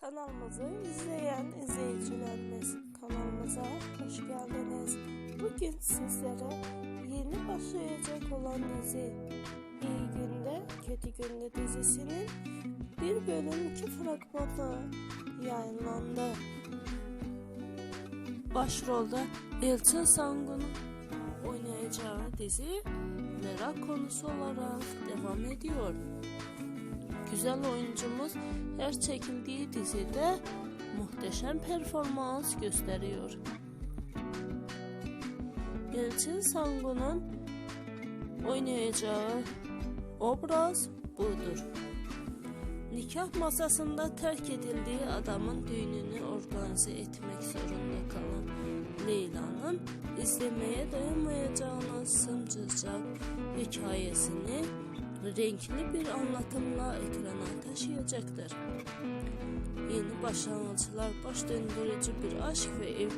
Kanalımızı izleyen izleyicilerimiz kanalımıza hoş geldiniz. Bugün sizlere yeni başlayacak olan dizi İyi Günde Kötü Günde dizisinin bir bölüm iki fragmanı yayınlandı. Başrolde Elçin Sangun'un oynayacağı dizi merak konusu olarak devam ediyor. Güzel oyuncumuz her çekildiği dizide muhteşem performans gösteriyor. Elçin Sangun'un oynayacağı obraz budur. Nikah masasında terk edildiği adamın düğününü organize etmek zorunda kalan Leyla'nın izlemeye doyamayacağına sımcıcak hikayesini renkli bir anlatımla ekrana taşıyacaktır. Yeni başlangıçlar baş döndürücü bir aşk ve ev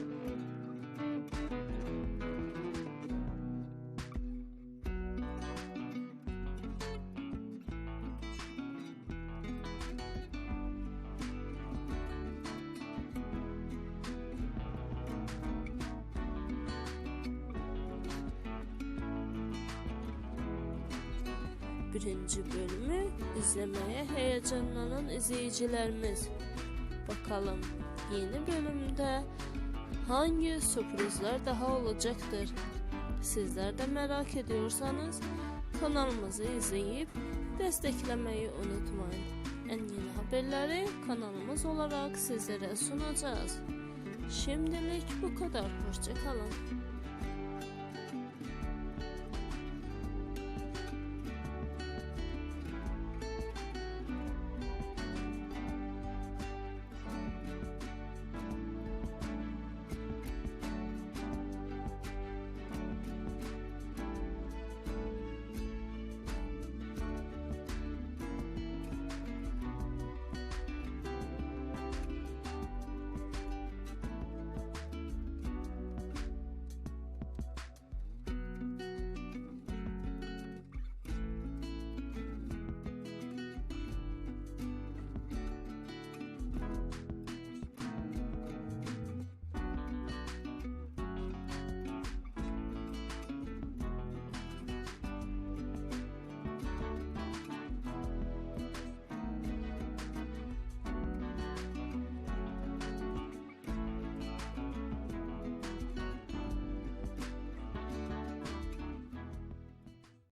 birinci bölümü izlemeye heyecanlanan izleyicilerimiz. Bakalım yeni bölümde hangi sürprizler daha olacaktır? Sizler de merak ediyorsanız kanalımızı izleyip desteklemeyi unutmayın. En yeni haberleri kanalımız olarak sizlere sunacağız. Şimdilik bu kadar. Hoşçakalın.